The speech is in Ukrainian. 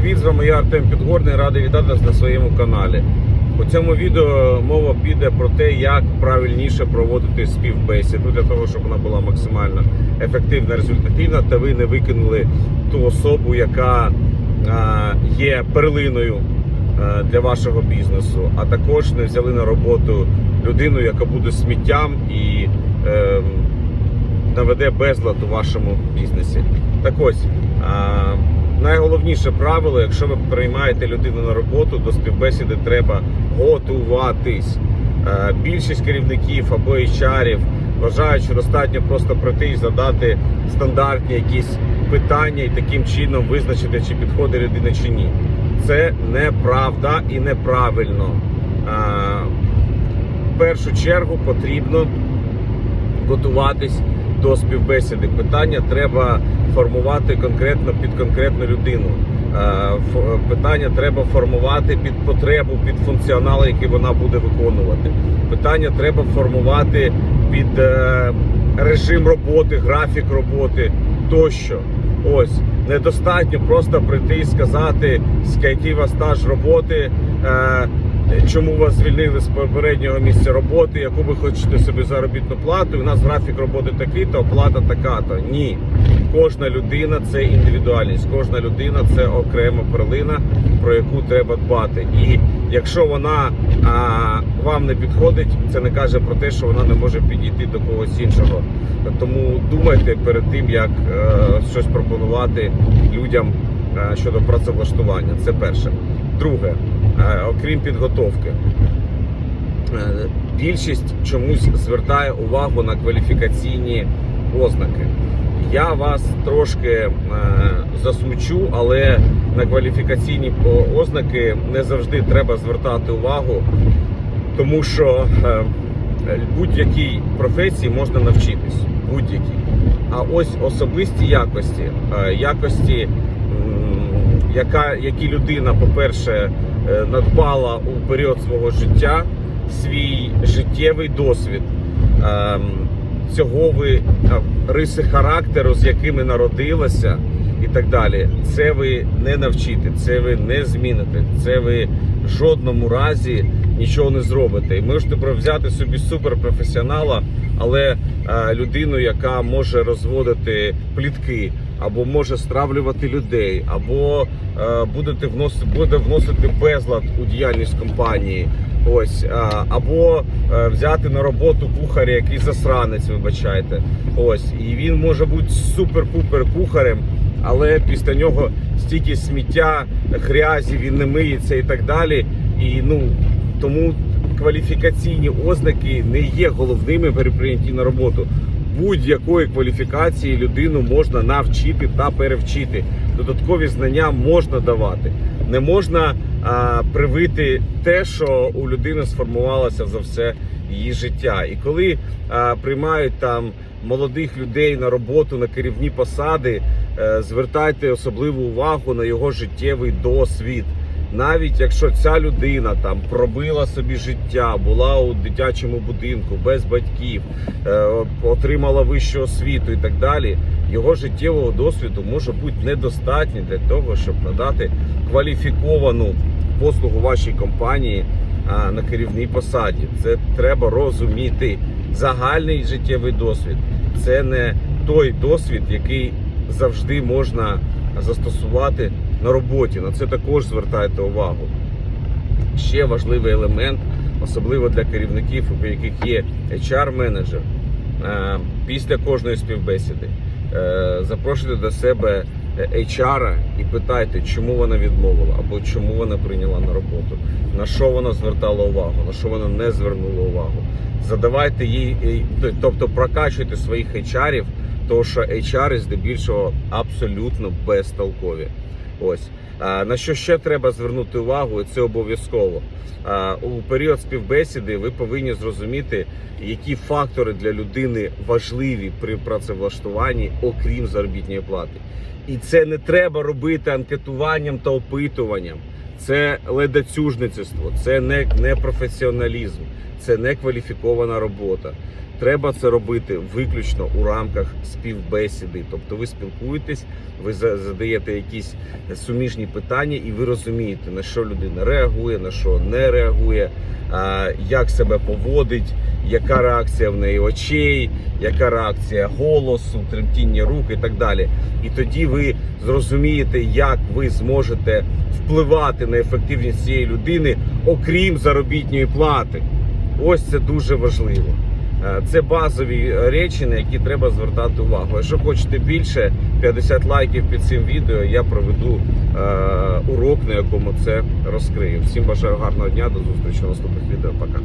Привіт, з вами я Артем Підгорний, радий вітати вас на своєму каналі. У цьому відео мова піде про те, як правильніше проводити співбесіду для того, щоб вона була максимально ефективна, результативна, та ви не викинули ту особу, яка є перлиною для вашого бізнесу, а також не взяли на роботу людину, яка буде сміттям і е, наведе безлад у вашому бізнесі. Так ось. Найголовніше правило, якщо ви приймаєте людину на роботу, до співбесіди треба готуватись. Е, Більшість керівників або HR вважають, що достатньо просто прийти і задати стандартні якісь питання і таким чином визначити, чи підходить людина чи ні. Це неправда і неправильно. Е, В першу чергу потрібно готуватись до співбесіди. Питання треба формувати конкретно під конкретну людину. Е, Питання треба формувати під потребу, під функціонал, який вона буде виконувати. Питання треба формувати під е, режим роботи, графік роботи тощо. Ось недостатньо просто прийти і сказати, який у вас стаж роботи. Е, чому вас звільнили з попереднього місця роботи, яку ви хочете собі заробітну плату. У нас графік роботи такий, то оплата така-то. Ні. Кожна людина це індивідуальність, кожна людина це окрема перлина, про яку треба дбати. І якщо вона а, вам не підходить, це не каже про те, що вона не може підійти до когось іншого. Тому думайте перед тим, як е, щось пропонувати людям е, щодо працевлаштування. Це перше. Друге, окрім підготовки, е, більшість чомусь звертає увагу на кваліфікаційні ознаки. Я вас трошки е, засмучу, але на кваліфікаційні ознаки не завжди треба звертати увагу, тому що е, будь-якій професії можна навчитись. Будь-якій. А ось особисті якості, е, якості, яка, які людина, по-перше, е, надбала у період свого життя, свій життєвий досвід. Ем, Цього ви е, риси характеру, з якими народилася, і так далі. Це ви не навчите, це ви не зміните, це ви в жодному разі нічого не зробите. І можете взяти собі суперпрофесіонала, але е, людину, яка може розводити плітки, або може стравлювати людей, або е, будете вносити, буде вносити безлад у діяльність компанії. Ось а, або е, взяти на роботу кухаря, який засранець, вибачайте. Ось, і він може бути супер-пупер кухарем, але після нього стільки сміття, грязі, він не миється і так далі. І ну тому кваліфікаційні ознаки не є головними при прийнятті на роботу. Будь-якої кваліфікації людину можна навчити та перевчити. Додаткові знання можна давати. Не можна а, привити те, що у людини сформувалося за все її життя. І коли а, приймають там молодих людей на роботу на керівні посади, е, звертайте особливу увагу на його життєвий досвід. Навіть якщо ця людина там пробила собі життя, була у дитячому будинку без батьків, е, отримала вищу освіту і так далі, його життєвого досвіду може бути недостатньо для того, щоб надати кваліфіковану послугу вашій компанії на керівній посаді. Це треба розуміти. Загальний життєвий досвід це не той досвід, який завжди можна застосувати на роботі. На це також звертайте увагу. Ще важливий елемент, особливо для керівників, у яких є HR-менеджер. Е, Після кожної співбесіди е, запрошуйте до себе HR і питайте, чому вона відмовила або чому вона прийняла на роботу, на що вона звертала увагу, на що вона не звернула увагу. Задавайте їй, е, тобто прокачуйте своїх HR-ів, тому що HR здебільшого абсолютно безтолкові. Ось на що ще треба звернути увагу, і це обов'язково. У період співбесіди ви повинні зрозуміти, які фактори для людини важливі при працевлаштуванні, окрім заробітної плати. І це не треба робити анкетуванням та опитуванням. Це ледацюжництво, це не, не професіоналізм, це не кваліфікована робота. Треба це робити виключно у рамках співбесіди. Тобто ви спілкуєтесь, ви за- задаєте якісь суміжні питання, і ви розумієте, на що людина реагує, на що не реагує, як себе поводить, яка реакція в неї очей, яка реакція голосу, тремтіння рук і так далі. І тоді ви зрозумієте, як ви зможете впливати на ефективність цієї людини, окрім заробітної плати. Ось це дуже важливо. Е, Це базові речі, на які треба звертати увагу. Якщо хочете більше, 50 лайків під цим відео, я проведу е, урок, на якому це розкрию. Всім бажаю гарного дня, до зустрічі в наступних відео. Пока.